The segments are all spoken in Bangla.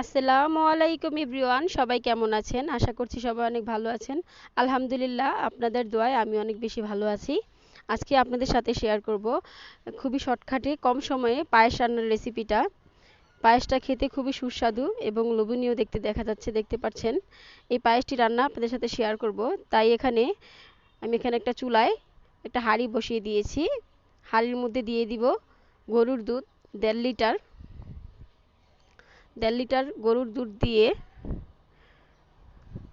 আসসালামু আলাইকুম এভরিওয়ান, সবাই কেমন আছেন? আশা করছি সবাই অনেক ভালো আছেন। আলহামদুলিল্লাহ, আপনাদের দোয়ায় আমি অনেক বেশি ভালো আছি। আজকে আপনাদের সাথে শেয়ার করব খুবই শর্টকাটে কম সময়ে পায়েস রান্নার রেসিপিটা পায়েসটা খেতে খুবই সুস্বাদু এবং লোভনীয় দেখতে দেখা যাচ্ছে, দেখতে পাচ্ছেন। এই পায়েসটি রান্না আপনাদের সাথে শেয়ার করব। তাই এখানে আমি এখানে একটা চুলায় একটা হাঁড়ি বসিয়ে দিয়েছি। হাঁড়ির মধ্যে দিয়ে দিব গরুর দুধ, দেড় লিটার দেড় লিটার গরুর দুধ দিয়ে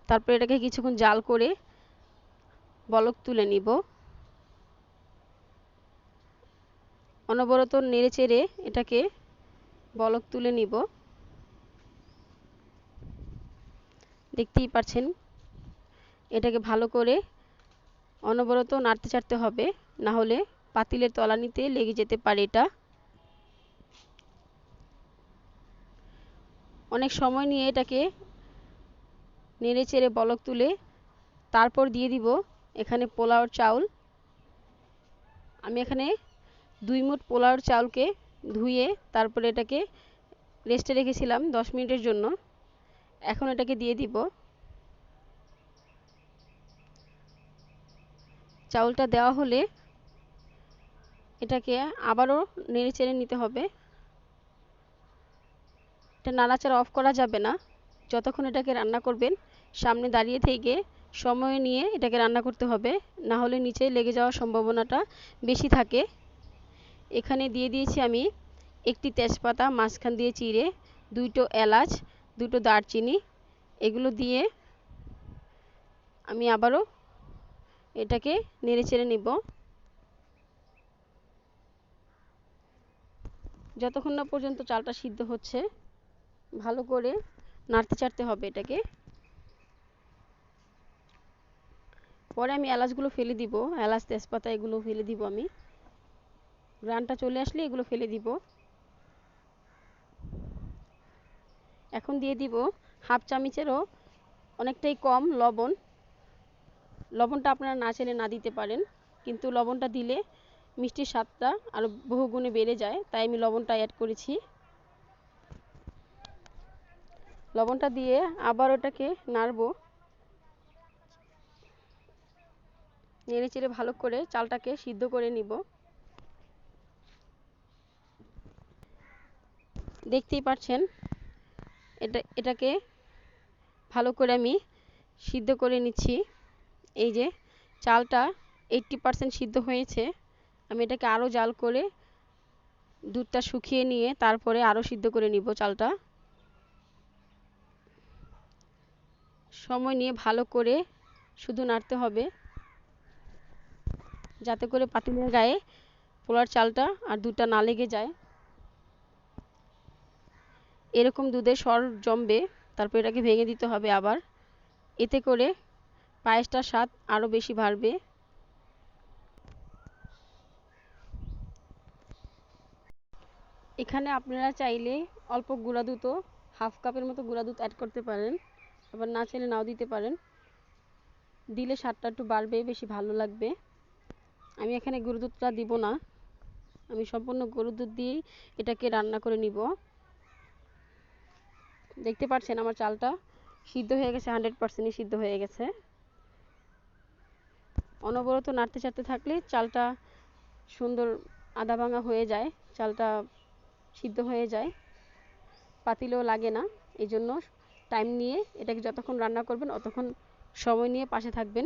তারপরে এটাকে কিছুক্ষণ জাল করে বলক তুলে নিব। অনবরত নেড়ে চেড়ে এটাকে বলক তুলে নিব। দেখতেই পাচ্ছেন এটাকে ভালো করে অনবরত নাড়তে চাড়তে হবে, না হলে পাতিলের তলানিতে লেগে যেতে পারে এটা। অনেক সময় নিয়ে এটাকে নেড়ে চেড়ে বলক তুলে তারপর দিয়ে দিব এখানে পোলাওর চাউল। আমি এখানে দুই মুঠ পোলাওর চাউলকে ধুয়ে তারপরে এটাকে রেস্টে রেখেছিলাম দশ মিনিটের জন্য। এখন এটাকে দিয়ে দিব। চাউলটা দেওয়া হলে এটাকে আবারও নেড়ে চেড়ে নিতে হবে। এটা নাড়াচাড়া অফ করা যাবে না। যতক্ষণ এটাকে রান্না করবেন, সামনে দাঁড়িয়ে থেকে সময় নিয়ে এটাকে রান্না করতে হবে। না হলে নিচে লেগে যাওয়ার সম্ভাবনাটা বেশি থাকে। এখানে দিয়ে দিয়েছি আমি একটি তেজপাতা, মাঝখান দিয়ে চিড়ে দুটো এলাচ, দুটো দারচিনি। এগুলো দিয়ে আমি আবারও এটাকে নেড়ে চেড়ে নিব। যতক্ষণ না পর্যন্ত চালটা সিদ্ধ হচ্ছে ভালো করে নাড়তে চাড়তে হবে এটাকে। পরে আমি এলাচগুলো ফেলে দিব, এলাচ, তেজপাতা এগুলো ফেলে দিব আমি। গ্রানটা চলে আসলে এগুলো ফেলে দিব। এখন দিয়ে দিব হাফ চামচেরও অনেকটাই কম লবণ। লবণটা আপনারা না চাইলে না দিতে পারেন, কিন্তু লবণটা দিলে মিষ্টির স্বাদটা আরও বহুগুণে বেড়ে যায়, তাই আমি লবণটা অ্যাড করেছি। লবণটা দিয়ে আবার ওটাকে নাড়বো। নেড়ে চেড়ে ভালো করে চালটাকে সিদ্ধ করে নিব। দেখতেই পাচ্ছেন, এটা, এটাকে ভালো করে আমি সিদ্ধ করে নিচ্ছি। এই যে চালটা এইটটি পারসেন্ট সিদ্ধ হয়েছে, আমি এটাকে আরও জাল করে দুধটা শুকিয়ে নিয়ে তারপরে আরও সিদ্ধ করে নিব চালটা। সময় নিয়ে ভালো করে শুধু নাড়তে হবে। যাতে করে পাতিলের গায়ে পোলার চালটা আর দুধটা না লেগে যায়। এরকম দুধে সর জমবে, তারপর এটাকে ভেঙে দিতে হবে আবার। এতে করে পায়েসটার স্বাদ আরও বেশি বাড়বে। এখানে আপনারা চাইলে অল্প গুঁড়া দুধও, হাফ কাপের মতো গুঁড়া দুধ অ্যাড করতে পারেন। আবার না চাইলে নাও দিতে পারেন। দিলে স্বাদটা একটু বাড়বে, বেশি ভালো লাগবে। আমি এখানে গরু দুধটা দিব না। আমি সম্পূর্ণ গরুর দুধ দিয়েই এটাকে রান্না করে নিব। দেখতে পাচ্ছেন আমার চালটা সিদ্ধ হয়ে গেছে, হান্ড্রেড পার্সেন্টই সিদ্ধ হয়ে গেছে। অনবরত নাড়তে চাড়তে থাকলে চালটা সুন্দর আদা ভাঙা হয়ে যায়, চালটা সিদ্ধ হয়ে যায়। পাতিলেও লাগে না এই জন্য টাইম নিয়ে এটাকে যতক্ষণ রান্না করবেন, অতক্ষণ সময় নিয়ে পাশে থাকবেন,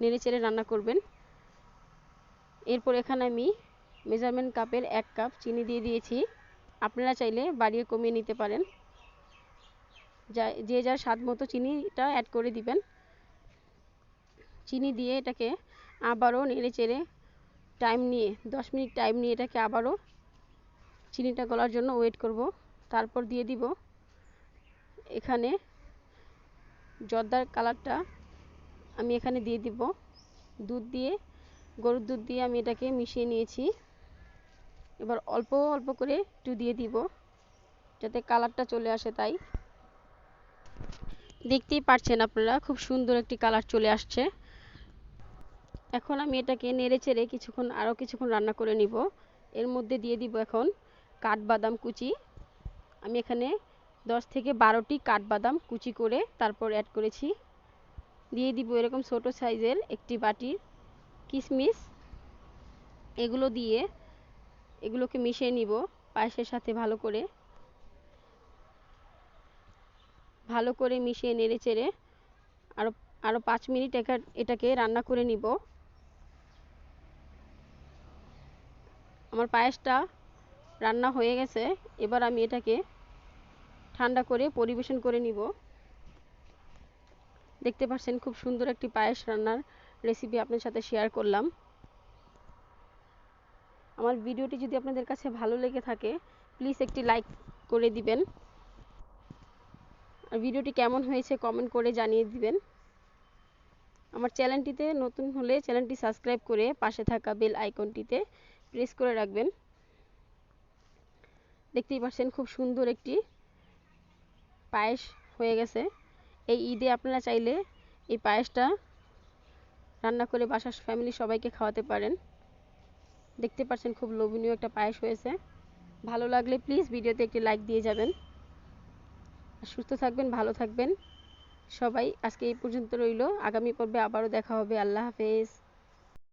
নেড়ে চেড়ে রান্না করবেন। এরপর এখানে আমি মেজারমেন্ট কাপের এক কাপ চিনি দিয়ে দিয়েছি। আপনারা চাইলে বাড়িয়ে কমিয়ে নিতে পারেন। যা, যে যার স্বাদ মতো চিনিটা অ্যাড করে দিবেন। চিনি দিয়ে এটাকে আবারও নেড়ে চেড়ে টাইম নিয়ে, দশ মিনিট টাইম নিয়ে এটাকে আবারও চিনিটা গলার জন্য ওয়েট করব। তারপর দিয়ে দিব এখানে জর্দার কালারটা আমি এখানে দিয়ে দিব। দুধ দিয়ে, গরুর দুধ দিয়ে আমি এটাকে মিশিয়ে নিয়েছি। এবার অল্প অল্প করে একটু দিয়ে দিব যাতে কালারটা চলে আসে তাই। দেখতেই পাচ্ছেন আপনারা, খুব সুন্দর একটি কালার চলে আসছে। এখন আমি এটাকে নেড়ে চেড়ে কিছুক্ষণ, আরও কিছুক্ষণ রান্না করে নিব। এর মধ্যে দিয়ে দিব এখন কাঠবাদাম কুচি। আমি এখানে দশ থেকে বারোটি কাঠবাদাম কুচি করে তারপর অ্যাড করেছি। দিয়ে দিব এরকম ছোট সাইজের একটি বাটির কিশমিশ এগুলো দিয়ে এগুলোকে মিশিয়ে নিব পায়েসের সাথে ভালো করে। ভালো করে মিশিয়ে নেড়ে চেড়ে আরও আরও পাঁচ মিনিট এটাকে রান্না করে নিব। আমার পায়েসটা রান্না হয়ে গেছে, এবার আমি এটাকে ঠান্ডা করে পরিবেশন করে নিব। দেখতে পাচ্ছেন খুব সুন্দর একটি পায়েস রান্নার রেসিপি আপনার সাথে শেয়ার করলাম। আমার ভিডিওটি যদি আপনাদের কাছে ভালো লেগে থাকে প্লিজ একটি লাইক করে দিবেন। আর ভিডিওটি কেমন হয়েছে কমেন্ট করে জানিয়ে দিবেন। আমার চ্যানেলটিতে নতুন হলে চ্যানেলটি সাবস্ক্রাইব করে পাশে থাকা বেল আইকনটিতে প্রেস করে রাখবেন। দেখতেই পাচ্ছেন খুব সুন্দর একটি পায়েস হয়ে গেছে। এই ঈদে আপনারা চাইলে এই পায়েসটা রান্না করে বাসার ফ্যামিলি সবাইকে খাওয়াতে পারেন। দেখতে পাচ্ছেন খুব লোভনীয় একটা পায়েস হয়েছে। ভালো লাগলে প্লিজ ভিডিওতে একটি লাইক দিয়ে যাবেন। সুস্থ থাকবেন, ভালো থাকবেন। সবাই আজকে এই পর্যন্ত রইল। আগামী পর্বে আবারও দেখা হবে। আল্লাহ হাফেজ।